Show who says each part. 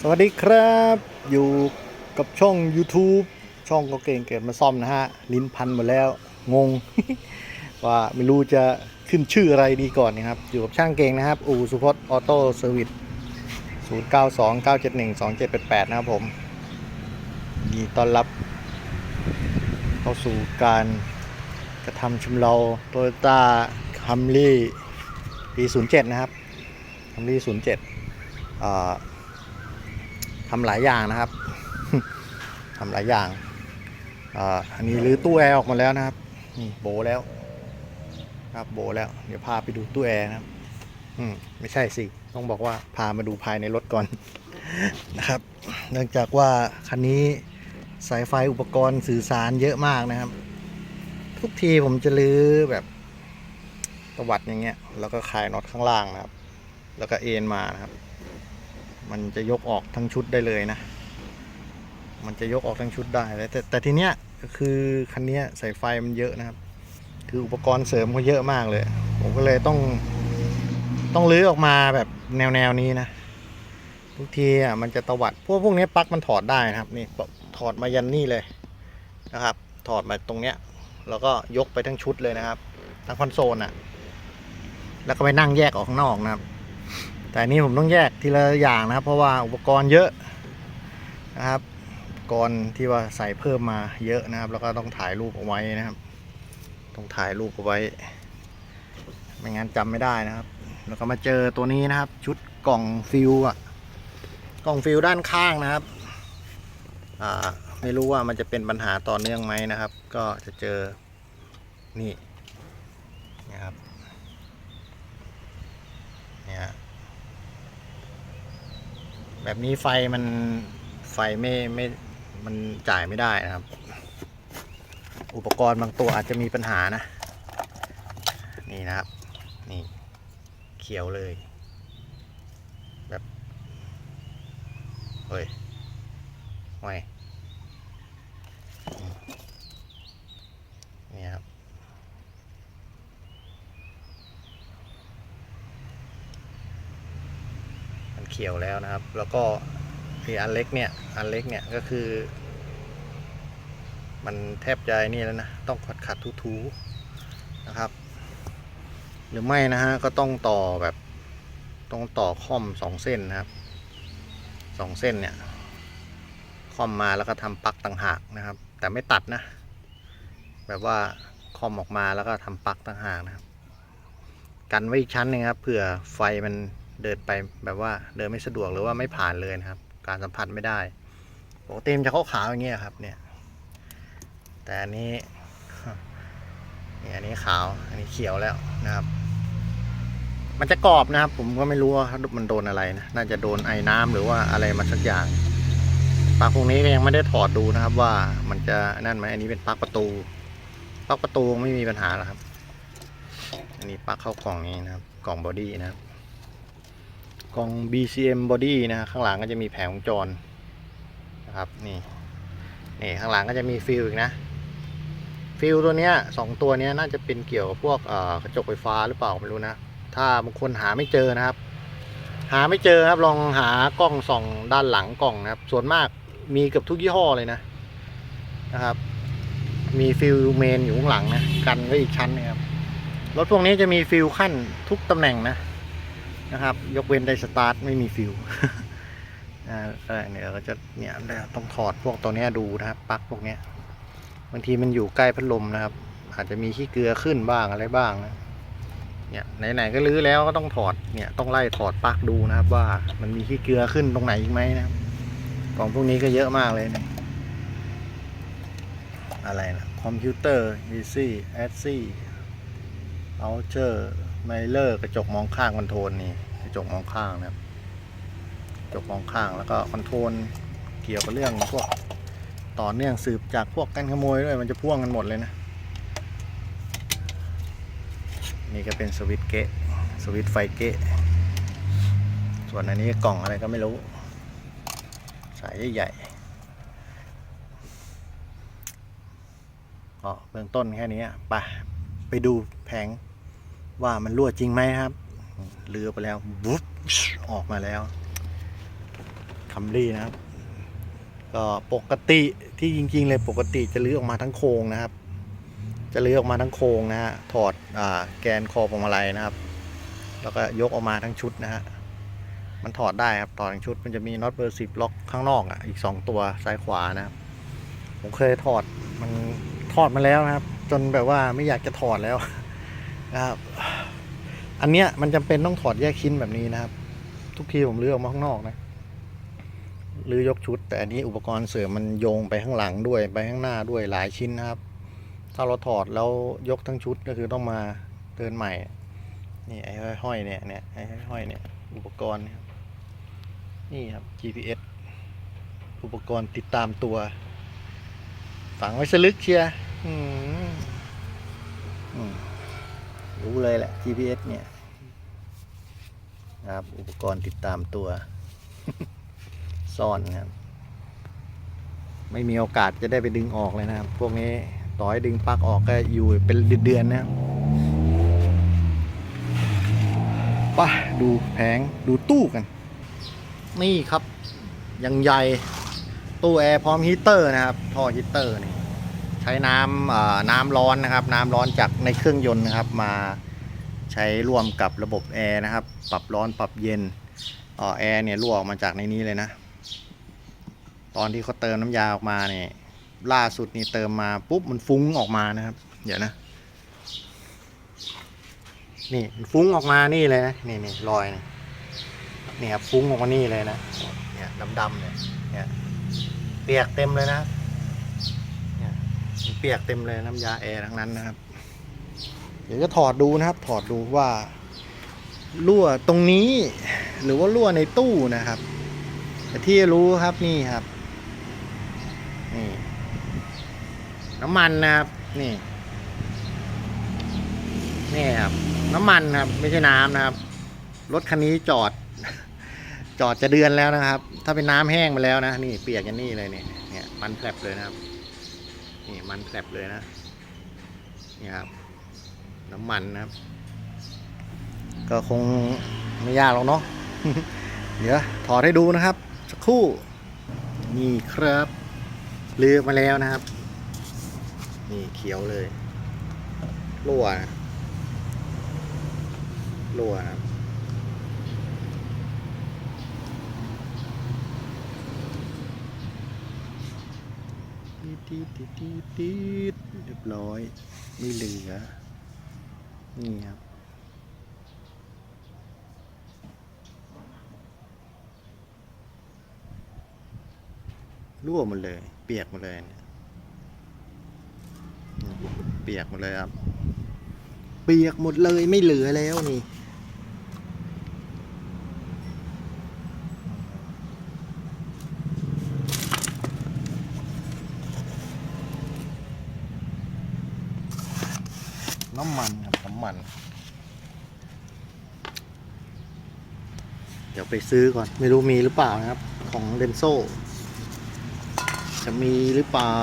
Speaker 1: สวัสดีครับ อยู่กับช่อง YouTube ช่องก็เก่งเกิดมาซ่อมนะฮะ ลิ้นพันหมดแล้ว งง ว่าไม่รู้จะขึ้นชื่ออะไรดีก่อนนะครับ อยู่กับช่างเก่งนะครับ อูสุพจน์ออโต้เซอร์วิส0 9 2 9 7 1 2 7 8 8 นะครับผมยินดีต้อนรับ เข้าสู่การกระทำชำเราโตโยต้าคัมรี่ปี 07 นะครับคัมรี่07อ่า ทำหลายอย่างนะครับทำหลายอย่างอันนี้รื้อตู้แอร์ออกมาแล้วนะครับนี่โบแล้วครับโบแล้ว เดี๋ยวพาไปดูตู้แอร์นะครับ อืมไม่ใช่สิ ต้องบอกว่าพามาดูภายในรถก่อนนะครับ เนื่องจากว่าคันนี้สายไฟอุปกรณ์สื่อสารเยอะมากนะครับ ทุกทีผมจะรื้อแบบตวัดอย่างเงี้ย แล้วก็คลายน็อตข้างล่างนะครับ แล้วก็เอ็นมานะครับ มันจะยกออกทั้งชุดได้เลยนะ มันจะยกออกทั้งชุดได้เลยแต่แต่ทีเนี้ยก็คือคันเนี้ยสายไฟมันเยอะนะครับ คืออุปกรณ์เสริมเขาเยอะมากเลย ผมก็เลยต้องต้องรื้อออกมาแบบแนวแนวนี้นะทุกทีอะมันจะตวัดพวกพวกนี้ปลั๊กมันถอดได้นะครับนี่ถอดมายันนี่เลยนะครับ ถอดมาตรงเนี้ยแล้วก็ยกไปทั้งชุดเลยนะครับทั้งคอนโซลอะแล้วก็ไปนั่งแยกออกข้างนอกนะครับ แต่นี้ผมต้องแยกทีละอย่างนะครับ เพราะว่าอุปกรณ์เยอะนะครับอุปกรณ์ที่ว่าใส่เพิ่มมาเยอะนะครับ แล้วก็ต้องถ่ายรูปเอาไว้นะครับ ต้องถ่ายรูปเอาไว้ ไม่งั้นจำไม่ได้นะครับ แล้วก็มาเจอตัวนี้นะครับ ชุดกล่องฟิวอะกล่องฟิวด้านข้างนะครับอ่าไม่รู้ว่ามันจะเป็นปัญหาต่อเนื่องไหมนะครับ ก็จะเจอนี่นะครับเนี่ย แบบนี้ไฟมันไฟไม่ไม่มันจ่ายไม่ได้นะครับ อุปกรณ์บางตัวอาจจะมีปัญหานะ นี่นะครับ นี่เขียวเลย แบบเฮ้ยไว้ยนี่ครับ มัน เขียวแล้วนะครับ แล้วก็ไออันเล็กเนี่ยอันเล็กเนี่ยก็คือ มันแทบจะนี่แล้วนะต้องขัดขัดทูทูๆนะครับ หรือไม่นะฮะก็ต้องต่อแบบต้องต่อคอมสองเส้นนะครับสองเส้นเนี่ยคอมมาแล้วก็ทำปักต่างหากนะครับ แต่ไม่ตัดนะ แบบว่าคอมออกมาแล้วก็ทำปักต่างหากนะครับ กันไว้อีกชั้นหนึงครับเผื่อไฟมัน เดินไปแบบว่าเดินไม่สะดวกหรือว่าไม่ผ่านเลยนะครับ การสัมผัสไม่ได้ปกติมันจะขาวๆอย่างเงี้ยครับเนี่ยแต่อันนี้นี่อันนี้ขาวอันนี้เขียวแล้วนะครับ มันจะกรอบนะครับ ผมก็ไม่รู้ว่ามันโดนอะไรนะน่าจะโดนไอ้น้ำหรือว่าอะไรมาสักอย่างปลั๊กพวกนี้ก็ยังไม่ได้ถอดดูนะครับ ว่ามันจะนั่นไหมอันนี้เป็นปลั๊กประตูปลั๊กประตูไม่มีปัญหาหรอกครับ อันนี้ปลั๊กเข้ากล่องนี้นะครับ กล่องบอดี้นะครับ กล่อง BCM body นะข้างหลังก็จะมีแผงวงจรนะครับนี่นี่ข้างหลังก็จะมีฟิลอีกนะฟิลตัวเนี้ยสองตัวเนี้ยน่าจะเป็นเกี่ยวกับพวกกระจกไฟฟ้าหรือเปล่าไม่รู้นะ ถ้าบางคนหาไม่เจอนะครับ หาไม่เจอครับลองหากล้องส่องด้านหลังกล่องนะครับ ส่วนมากมีเกับทุกยี่ห้อเลยนะนะครับ มีฟิลเมนอยู่ข้างหลังนะกันไว้อีกชั้นนะครับรถพวกนี้จะมีฟิลขั้นทุกตำแหน่งนะ นะครับ ยกเว้นได้สตาร์ทไม่มีฟิวอ่าเออเนี่ยเราจะเนี่ยต้องถอดพวกตัวนี้ดูนะครับปลั๊กพวกนี้บางทีมันอยู่ใกล้พัดลมนะครับ อาจจะมีขี้เกลือขึ้นบ้างอะไรบ้างนะเนี่ยไหนๆก็รื้อแล้วก็ต้องถอดเนี่ยต้องไล่ถอดปลั๊กดูนะครับ ว่ามันมีขี้เกลือขึ้นตรงไหนอีกไหมนะครับกล่องพวกนี้ก็เยอะมากเลยนี่อะไรนะคอมพิวเตอร์ DC AC เอาเจอร์ ไมเลอร์กระจกมองข้างคอนโทรลนี่กระจกมองข้างนะครับกระจกมองข้างแล้วก็คอนโทรลเกี่ยวกับเรื่องพวกต่อเนื่องสืบจากพวกกันขโมยด้วยมันจะพ่วงกันหมดเลยนะ นี่ก็เป็นสวิตช์เกะสวิตช์ไฟเกะส่วนอันนี้กล่องอะไรก็ไม่รู้ สายใหญ่ๆก็เบื้องต้นแค่นี้ไปไปดูแผง ว่ามันรั่วจริงไหมครับเรือไปแล้ววุ๊บออกมาแล้วคัมรี่นะครับ ก็ปกติที่จริง ๆ เลยปกติจะลื้อออกมาทั้งโครงนะครับ จะลื้อออกมาทั้งโครงนะฮะถอดอแกนคอพวงมาลัยนะครับ แล้วก็ยกออกมาทั้งชุดนะฮะมันถอดได้ครับถอดทั้งชุดมันจะมีน็อตเบอร์สิบล็อกข้างนอกอะอีกสองตัวซ้ายขวานะครับ ผมเคยถอดมันถอดมาแล้วนะครับ จนแบบว่าไม่อยากจะถอดแล้ว นะครับ อันเนี้ยมันจำเป็นต้องถอดแยกชิ้นแบบนี้นะครับ ทุกทีผมเลือกมาข้างนอกนะลื้อยกชุด แต่อันนี้อุปกรณ์เสริมมันโยงไปข้างหลังด้วยไปข้างหน้าด้วยหลายชิ้นนะครับ ถ้าเราถอดแล้วยกทั้งชุดก็คือต้องมาเดินใหม่ นี่ไอ้ห้อยเนี่ยเนี่ยไอ้ห้อยเนี่ยอุปกรณ์นี่ครับนี่ครับ GPS อุปกรณ์ติดตามตัว ฝังไว้สลึกเชียร์อืมอืม รู้เลยแหละ GPS เนี่ยนะครับอุปกรณ์ติดตามตัว ซ่อนนะครับ ไม่มีโอกาสจะได้ไปดึงออกเลยนะครับ พวกนี้ต่อให้ดึงปลั๊กออกก็อยู่เป็นเดือนๆนะไป่ะดูแผงดูตู้กัน นี่ครับยังใหญ่ตู้แอร์พร้อมฮีเตอร์นะครับท่อฮีเตอร์นี่ ช้น้ำน้ำร้อนนะครับ น้ำร้อนจากในเครื่องยนต์นะครับ มาใช้ร่วมกับระบบแอร์นะครับ ปรับร้อนปรับเย็นออแอร์เนี่ยรั่วออกมาจากในนี้เลยนะ ตอนที่เขาเติมน้ำยาออกมาเนี่ยล่าสุดนี่เติมมาปุ๊บมันฟุ้งออกมานะครับ เดี๋ยวนะ นี่ฟุ้งออกมานี่เลยนะนี่นี่รอยนี่นี่ครับฟุ้งออกมานี่เลยนะเนี่ยดำๆเนี่ยเนี่ยเปียกเต็มเลยนะ เปียกเต็มเลยน้ำยาแอร์ทั้งนั้นนะครับ เดี๋ยวจะถอดดูนะครับ ถอดดูว่ารั่วตรงนี้ หรือว่ารั่วในตู้นะครับ แต่ที่รู้ครับนี่ครับนี่น้ำมันนะครับนี่นี่ครับน้ำมันครับไม่ใช่น้ำนะครับ รถคันนี้จอด จอดจะเดือนแล้วนะครับ ถ้าเป็นน้ำแห้งไปแล้วนะ นี่เปียกกันนี่เลยเนี่ยเนี่ยมันแผลบเลยนะครับ นี่มันแผลบเลยนะ นี่ครับ น้ำมันนะครับ ก็คงไม่ยากหรอกเนาะ เดี๋ยวถอดให้ดูนะครับ สักครู่ นี่ครับเลือกมาแล้วนะครับ นี่เขียวเลยรั่วรั่วนะครับ ตีดตีดตีดตีดตีดเรียบร้อยไม่เหลือ นี่ครับรั่วหมดเลย เปียกหมดเลยเนี่ยเปียกหมดเลยครับ เปียกหมดเลยไม่เหลือแล้วนี่ น้ำมันครับน้ำมัน เดี๋ยวไปซื้อก่อน ไม่รู้มีหรือเปล่านะครับ ของเดนโซจะมีหรือเปล่า